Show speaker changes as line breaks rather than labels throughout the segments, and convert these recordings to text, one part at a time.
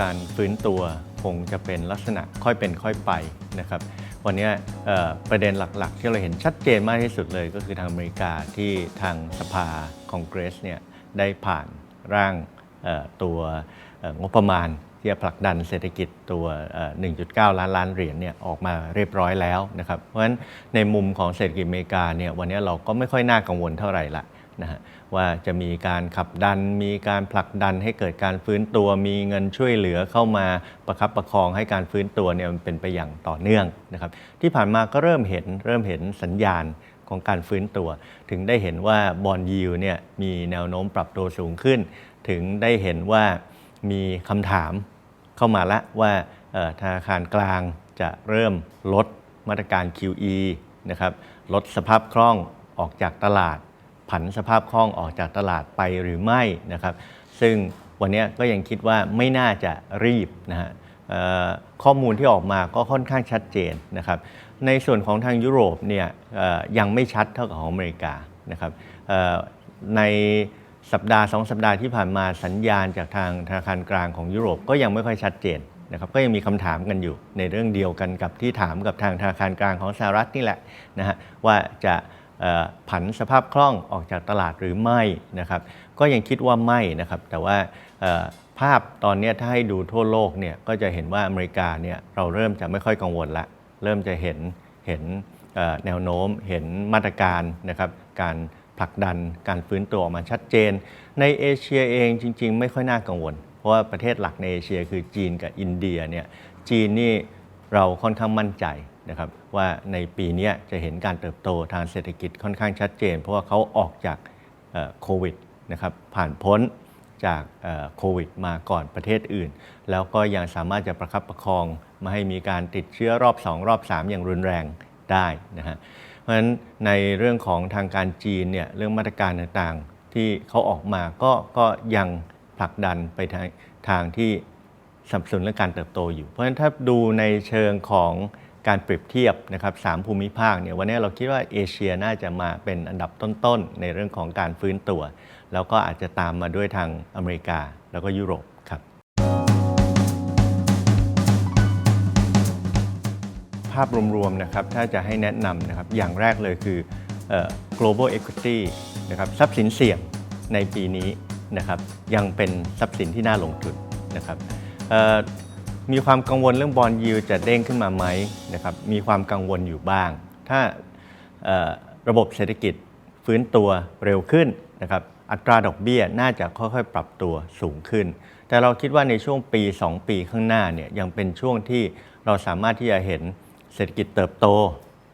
การฟื้นตัวคงจะเป็นลักษณะค่อยเป็นค่อยไปนะครับวันนี้ประเด็นหลักๆ ที่เราเห็นชัดเจนมากที่สุดเลยก็คือทางอเมริกาที่ทางสภาคองเกรสเนี่ยได้ผ่านร่างตัวงบประมาณที่จะผลักดันเศรษฐกิจตัว 1.9 ล้านล้านเหรียญเนี่ยออกมาเรียบร้อยแล้วนะครับ เพราะฉะนั้นในมุมของเศรษฐกิจอเมริกาเนี่ยวันนี้เราก็ไม่ค่อยน่ากังวลเท่าไหร่ละ นะฮะว่าจะมีการขับดัน มีการผลักดันให้เกิดการฟื้นตัว มีเงินช่วยเหลือเข้ามาประคับประคองให้การฟื้นตัวเนี่ยมันเป็นไปอย่างต่อเนื่องนะครับที่ผ่านมาก็เริ่มเห็นเริ่มเห็นสัญญาณของการฟื้นตัว ถึงได้เห็นว่าบอลยิวเนี่ยมีแนวโน้มปรับตัวสูงขึ้น ถึงได้เห็นว่ามีคำถามเข้ามาล้วว่าธนาคารกลางจะเริ่มลดมาตรการ QE นะครับลดสภาพคล่องออกจากตลาด ผันสภาพคล่องออกจากตลาดไปหรือไม่นะครับ ซึ่งวันนี้ก็ยังคิดว่าไม่น่าจะรีบนะฮะข้อมูลที่ออกมาก็ค่อนข้างชัดเจนนะครับ ในส่วนของทางยุโรปเนี่ยยังไม่ชัดเท่ากับของอเมริกานะครับในสัปดาห์สองสัปดาห์ที่ผ่านมาสัญญาณจากทางธนาคารกลางของยุโรปก็ยังไม่ค่อยชัดเจนนะครับก็ยังมีคำถามกันอยู่ในเรื่องเดียวกันกับที่ถามกับทางธนาคารกลางของสหรัฐนี่แหละนะฮะว่าจะ ผันสภาพคล่องออกจากตลาดหรือไม่นะครับ ก็ยังคิดว่าไม่นะครับ แต่ว่าภาพตอนนี้ถ้าให้ดูทั่วโลกเนี่ยก็จะเห็นว่าอเมริกาเนี่ยเราเริ่มจะไม่ค่อยกังวลละ เริ่มจะเห็นเห็นแนวโน้มเห็นมาตรการนะครับ การผลักดันการฟื้นตัวออกมาชัดเจน ในเอเชียเองจริง ๆ ไม่ค่อยน่ากังวล เพราะว่าประเทศหลักในเอเชียคือจีนกับอินเดียเนี่ยจีนนี่เราค่อนข้างมั่นใจ นะครับว่าในปีนี้จะเห็นการเติบโตทางเศรษฐกิจค่อนข้างชัดเจน เพราะว่าเขาออกจากโควิดนะครับผ่านพ้นจากโควิดมาก่อนประเทศอื่น แล้วก็ยังสามารถจะประคับประคองไมาให้มีการติดเชื้อรอบ 2 รอบ 3 อย่างรุนแรงได้นะฮะเพราะฉะนั้นในเรื่องของทางการจีนเนี่ยเรื่องมาตรการต่างๆ ที่เขาออกมาก็ก็ยังผลักดันไปทางทางที่สับสนุนเรื่องการเติบโตอยู่ เพราะฉะนั้นถ้าดูในเชิงของ การเปรียบเทียบนะครับสามภูมิภาคเนี่ยวันนี้เราคิดว่าเอเชียน่าจะมาเป็นอันดับต้นๆ ในเรื่องของการฟื้นตัว แล้วก็อาจจะตามมาด้วยทางอเมริกาแล้วก็ยุโรปครับ ภาพรวมๆนะครับถ้าจะให้แนะนำนะครับอย่างแรกเลยคือออ global equity นะครับทรัพย์สินเสี่ยงในปีนี้นะครับยังเป็นทรัพย์สินที่น่าลงทุนนะครับ มีความกังวลเรื่องบอลยิวจะเด้งขึ้นมาไหมนะครับมีความกังวลอยู่บ้าง ถ้าระบบเศรษฐกิจฟื้นตัวเร็วขึ้นนะครับอัตราดอกเบี้ยน่าจะค่อยๆ ปรับตัวสูงขึ้น แต่เราคิดว่าในช่วงปี 2 ปีข้างหน้าเนี่ยยังเป็นช่วงที่เราสามารถที่จะเห็นเศรษฐกิจเติบโต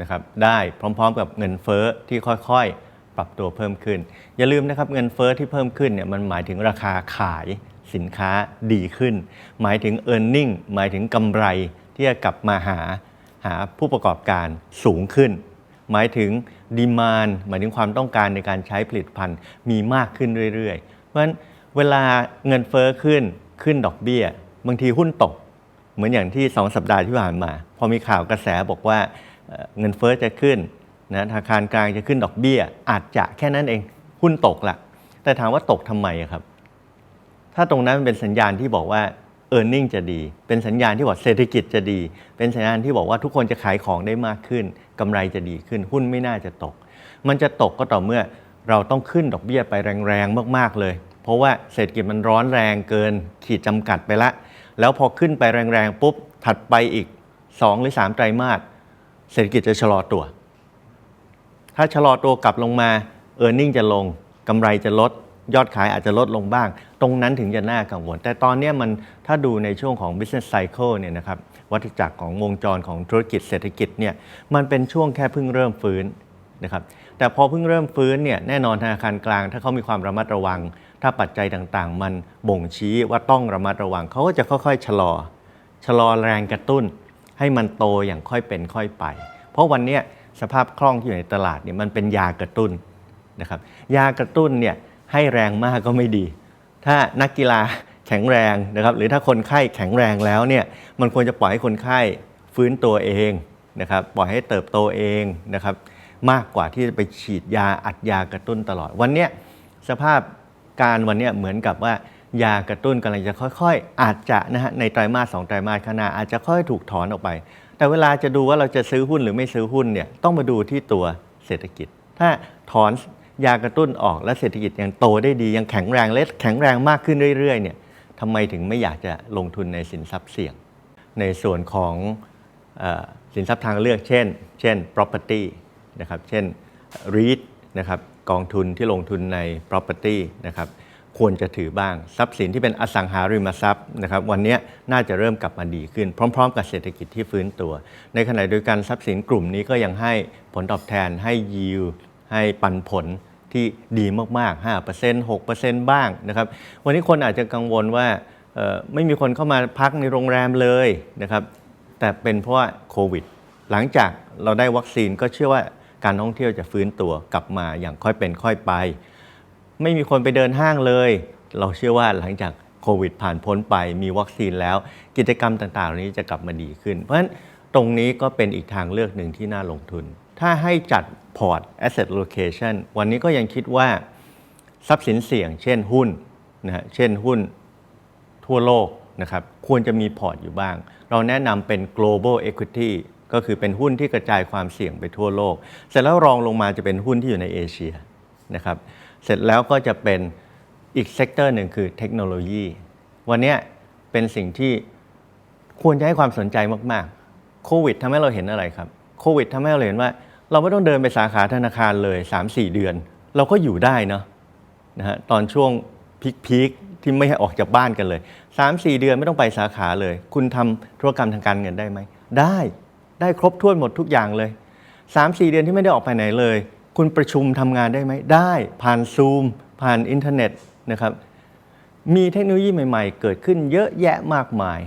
นะครับได้พร้อมๆ กับเงินเฟ้อที่ค่อยๆ ปรับตัวเพิ่มขึ้น อย่าลืมนะครับเงินเฟ้อที่เพิ่มขึ้นเนี่ยมันหมายถึงราคาขาย สินค้าดีขึ้น หมายถึง e a r n i n g หมายถึงกำไรที่จะกลับมาหาหาผู้ประกอบการสูงขึ้น หมายถึงดีมานหมายถึงความต้องการในการใช้ผลิตภัณฑ์มีมากขึ้นเรื่อยๆ เพราะฉะนั้นเวลาเงินเฟ้อขึ้นขึ้นดอกเบี้ย บางทีหุ้นตก เหมือนอย่างที่2สัปดาห์ที่ผ่านมา พอมีข่าวกระแสบอกว่าเงินเฟ้อจะขึ้นนะธนาคารกลางจะขึ้นดอกเบี้ย อาจจะแค่นั้นเองหุ้นตกละแต่ถามว่าตกทำไมครับ ถ้าตรงนั้นมันเป็นสัญญาณที่บอกว่า e a r n i n g จะดี เป็นสัญญาณที่บอกเศรษฐกิจจะดี เป็นสัญญาณที่บอกว่าทุกคนจะขายของได้มากขึ้นกำไรจะดีขึ้น หุ้นไม่น่าจะตก มันจะตกก็ต่อเมื่อเราต้องขึ้นดอกเบี้ยไปแรงๆ มากๆเลย เพราะว่าเศรษฐกิจมันร้อนแรงเกิน ขีดจำกัดไปละ แล้วพอขึ้นไปแรงๆ ปุ๊บ ถัดไปอีก 2 หรือ 3 ไตรมาส เศรษฐกิจจะชะลอตัว ถ้าชะลอตัวกลับลงมา e a r n i n g จะลงกำไรจะลด ยอดขายอาจจะลดลงบ้าง ตรงนั้นถึงจะน่ากังวล แต่ตอนนี้มันถ้าดูในช่วงของ business cycle เนี่ยนะครับวัฏจักรของวงจรของธุรกิจเศรษฐกิจเนี่ยมันเป็นช่วงแค่เพิ่งเริ่มฟื้นนะครับแต่พอเพิ่งเริ่มฟื้นเนี่ยแน่นอนธนาคารกลาง ถ้าเขามีความระมัดระวัง ถ้าปัจจัยต่างๆ มันบ่งชี้ว่าต้องระมัดระวังเขาก็จะค่อยๆ ชะลอ ชะลอแรงกระตุ้น ให้มันโตอย่างค่อยเป็นค่อยไป เพราะวันนี้สภาพคล่องที่อยู่ในตลาดเนี่ยมันเป็นยากระตุ้นนะครับยากระตุ้นเนี่ย ให้แรงมากก็ไม่ดี ถ้านักกีฬาแข็งแรงนะครับหรือถ้าคนไข้แข็งแรงแล้วเนี่ยมันควรจะปล่อยให้คนไข้ฟื้นตัวเองนะครับปล่อยให้เติบโตเองนะครับมากกว่าที่จะไปฉีดยาอัดยากระตุ้นตลอด วันนี้สภาพการวันนี้เหมือนกับว่ายากระตุ้นกำลังจะค่อยๆ อาจจะนะฮะในไตรมาสสองไตรมาสข้างหน้าอาจจะค่อยถูกถอนออกไป แต่เวลาจะดูว่าเราจะซื้อหุ้นหรือไม่ซื้อหุ้นเนี่ยต้องมาดูที่ตัวเศรษฐกิจ ถ้าถอน ยากระตุ้นออกและเศรษฐกิจยังโตได้ดียังแข็งแรงและแข็งแรงมากขึ้นเรื่อยๆเนี่ยทำไมถึงไม่อยากจะลงทุนในสินทรัพย์เสี่ยง ในส่วนของอสินทรัพย์ทางเลือกเช่น เช่น property นะครับเช่น REIT นะครับกองทุนที่ลงทุนใน property นะครับควรจะถือบ้าง ทรัพย์สินที่เป็นอสังหาริมทรัพย์นะครับวันนี้น่าจะเริ่มกลับมาดีขึ้น พร้อม ๆ กับเศรษฐกิจที่ฟื้นตัว ในขณะเดียวกันทรัพย์สินกลุ่มนี้ก็ยังให้ผลตอบแทนให้ yield ให้ปันผลที่ดีมากๆ 5% 6%บ้างนะครับ วันนี้คนอาจจะกังวลว่าไม่มีคนเข้ามาพักในโรงแรมเลยนะครับ แต่เป็นเพราะว่าโควิด หลังจากเราได้วัคซีนก็เชื่อว่าการท่องเที่ยวจะฟื้นตัวกลับมาอย่างค่อยเป็นค่อยไป ไม่มีคนไปเดินห้างเลย เราเชื่อว่าหลังจากโควิดผ่านพ้นไปมีวัคซีนแล้ว กิจกรรมต่างๆเหล่านี้จะกลับมาดีขึ้น เพราะฉะนั้นตรงนี้ก็เป็นอีกทางเลือกหนึ่งที่น่าลงทุน ถ้าให้จัดพอร์ต asset allocation วันนี้ก็ยังคิดว่าทรัพย์สินเสี่ยง เช่นหุ้นนะฮะเช่นหุ้นทั่วโลกนะครับควรจะมีพอร์ตอยู่บ้าง เราแนะนำเป็น global equity ก็คือเป็นหุ้นที่กระจายความเสี่ยงไปทั่วโลก เสร็จแล้วรองลงมาจะเป็นหุ้นที่อยู่ในเอเชียนะครับเสร็จแล้วก็จะเป็นอีกเซกเตอร์หนึ่งคือเทคโนโลยีวันนี้เป็นสิ่งที่ควรจะให้ความสนใจมาก ๆ โควิดทำให้เราเห็นอะไรครับ โควิดทำให้เราเห็นว่า เราไม่ต้องเดินไปสาขาธนาคารเลย 3-4 เดือน เราก็อยู่ได้เนาะนะฮะตอนช่วงพีคๆที่ไม่ให้ออกจากบ้านกันเลย 3-4 เดือนไม่ต้องไปสาขาเลย คุณทำธุรกรรมทางการเงินได้ไหม ได้ได้ครบถ้วนหมดทุกอย่างเลย 3-4 เดือนที่ไม่ได้ออกไปไหนเลย คุณประชุมทำงานได้ไหมได้ผ่านซูมผ่านอินเทอร์เน็ตนะครับมีเทคโนโลยีใหม่ๆ เกิดขึ้นเยอะแยะมากมาย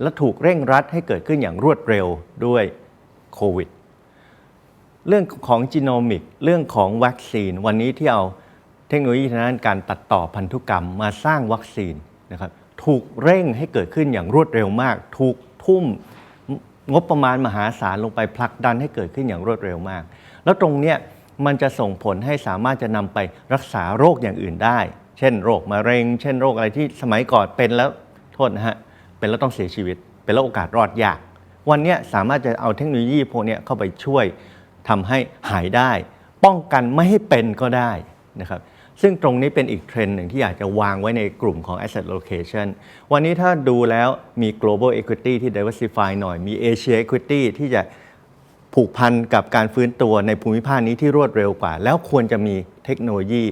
และถูกเร่งรัดให้เกิดขึ้นอย่างรวดเร็วด้วยโควิด เรื่องของจีโนมิก เรื่องของวัคซีน วันนี้ที่เอาเทคโนโลยีทางด้านการตัดต่อพันธุกรรมมาสร้างวัคซีนนะครับถูกเร่งให้เกิดขึ้นอย่างรวดเร็วมาก ถูกทุ่มงบประมาณมหาศาลลงไปผลักดันให้เกิดขึ้นอย่างรวดเร็วมาก แล้วตรงเนี้ยมันจะส่งผลให้สามารถจะนำไปรักษาโรคอย่างอื่นได้ เช่น โรคมะเร็ง เช่นโรคอะไรที่สมัยก่อนเป็นแล้วโทษนะฮะเป็นแล้วต้องเสียชีวิต เป็นแล้วโอกาสรอดยาก วันนี้สามารถจะเอาเทคโนโลยีพวกนี้เข้าไปช่วย ทำให้หายได้ ป้องกันไม่ให้เป็นก็ได้นะครับซึ่งตรงนี้เป็นอีกเทรนด์หนึ่งที่อยากจะวางไว้ในกลุ่มของ asset allocation วันนี้ถ้าดูแล้วมี global equity ที่ diversify หน่อย มี Asia equity ที่จะผูกพันกับการฟื้นตัวในภูมิภาคนี้ที่รวดเร็วกว่า แล้วควรจะมีเทคโนโลยี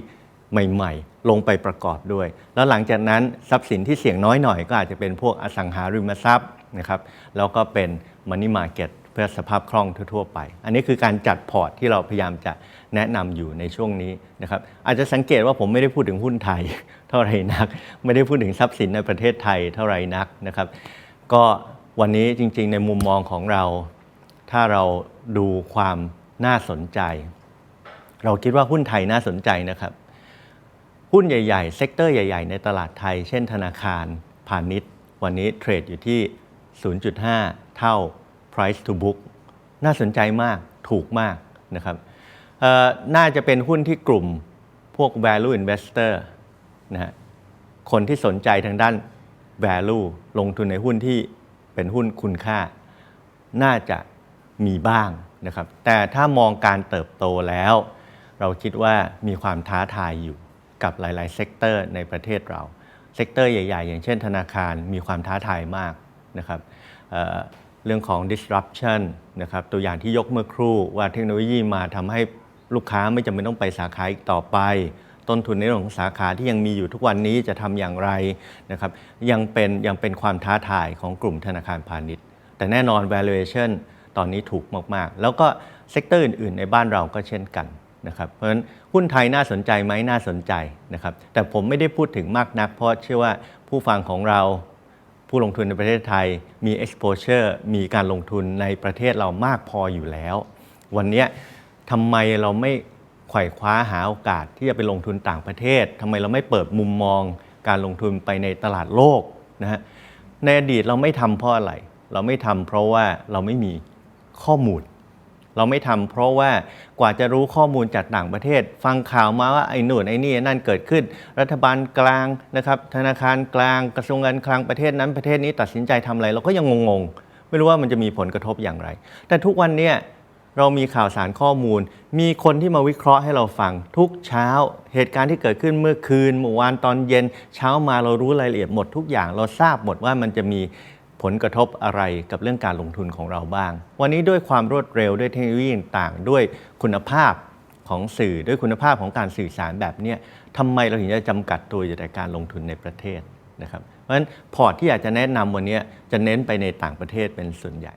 ใหม่ ๆ ลงไปประกอบด้วย แล้วหลังจากนั้นทรัพย์สินที่เสี่ยงน้อยหน่อยก็อาจจะเป็นพวกอสังหาริมทรัพย์นะครับแล้วก็เป็น Money Market เพื่อสภาพคล่องทั่ว ๆ ไป อันนี้คือการจัดพอร์ตที่เราพยายามจะแนะนำอยู่ในช่วงนี้นะครับอาจจะสังเกตว่าผมไม่ได้พูดถึงหุ้นไทย เท่าไหร่นัก ไม่ได้พูดถึงทรัพย์สินในประเทศไทยเท่าไหร่นักนะครับ ก็วันนี้จริง ๆ ในมุมมองของเรา ถ้าเราดูความน่าสนใจ เราคิดว่าหุ้นไทยน่าสนใจนะครับหุ้นใหญ่ๆ เซกเตอร์ใหญ่ ๆ ในตลาดไทย เช่นธนาคาร พาณิชย์ วันนี้เทรดอยู่ที่ 0.5 เท่า price to book น่าสนใจมากถูกมากนะครับน่าจะเป็นหุ้นที่กลุ่มพวก value investor นะฮะคนที่สนใจทางด้าน value ลงทุนในหุ้นที่เป็นหุ้นคุณค่า น่าจะมีบ้างนะครับ แต่ถ้ามองการเติบโตแล้ว เราคิดว่ามีความท้าทายอยู่กับหลาย ๆ เซกเตอร์ในประเทศเรา เซกเตอร์ใหญ่ ๆ อย่างเช่นธนาคารมีความท้าทายมากนะครับ เรื่องของ disruption นะครับตัวอย่างที่ยกเมื่อครู่ว่าเทคโนโลยีมาทำให้ลูกค้าไม่จำเป็นต้องไปสาขาอีกต่อไป ต้นทุนในเรื่องของสาขาที่ยังมีอยู่ทุกวันนี้จะทำอย่างไรนะครับยังเป็นยังเป็นความท้าทายของกลุ่มธนาคารพาณิชย์ แต่แน่นอน valuation ตอนนี้ถูกมาก ๆ แล้วก็เซกเตอร์อื่น ๆ ในบ้านเราก็เช่นกันนะครับเพราะฉะนั้นหุ้นไทยน่าสนใจไหมน่าสนใจนะครับแต่ผมไม่ได้พูดถึงมากนัก เพราะเชื่อว่าผู้ฟังของเรา ผู้ลงทุนในประเทศไทยมี exposure มีการลงทุนในประเทศเรามากพออยู่แล้ว วันนี้ทำไมเราไม่ไขว่คว้าหาโอกาสที่จะไปลงทุนต่างประเทศทำไมเราไม่เปิดมุมมองการลงทุนไปในตลาดโลกนะฮะในอดีตเราไม่ทำเพราะอะไร เราไม่ทำเพราะว่าเราไม่มีข้อมูล เราไม่ทำเพราะว่ากว่าจะรู้ข้อมูลจากต่างประเทศ ฟังข่าวมาว่าไอ้นู่นไอ้นี่นั่นเกิดขึ้น รัฐบาลกลางนะครับ ธนาคารกลางกระทรวงการคลังประเทศนั้นประเทศนี้ตัดสินใจทำอะไร เราก็ยังงงๆ ไม่รู้ว่ามันจะมีผลกระทบอย่างไร แต่ทุกวันเนี้ยเรามีข่าวสารข้อมูล มีคนที่มาวิเคราะห์ให้เราฟัง ทุกเช้า เหตุการณ์ที่เกิดขึ้นเมื่อคืนเมื่อวานตอนเย็น เช้ามาเรารู้รายละเอียดหมดทุกอย่าง เราทราบหมดว่ามันจะมี ผลกระทบอะไรกับเรื่องการลงทุนของเราบ้าง วันนี้ด้วยความรวดเร็วด้วยเทคโนโลยีต่างๆ ด้วยคุณภาพของสื่อด้วยคุณภาพของการสื่อสารแบบนี้ทำไมเราถึงจะจำกัดตัวอยู่แต่การลงทุนในประเทศนะครับเพราะฉะนั้นพอร์ตที่อยากจะแนะนำวันนี้จะเน้นไปในต่างประเทศเป็นส่วนใหญ่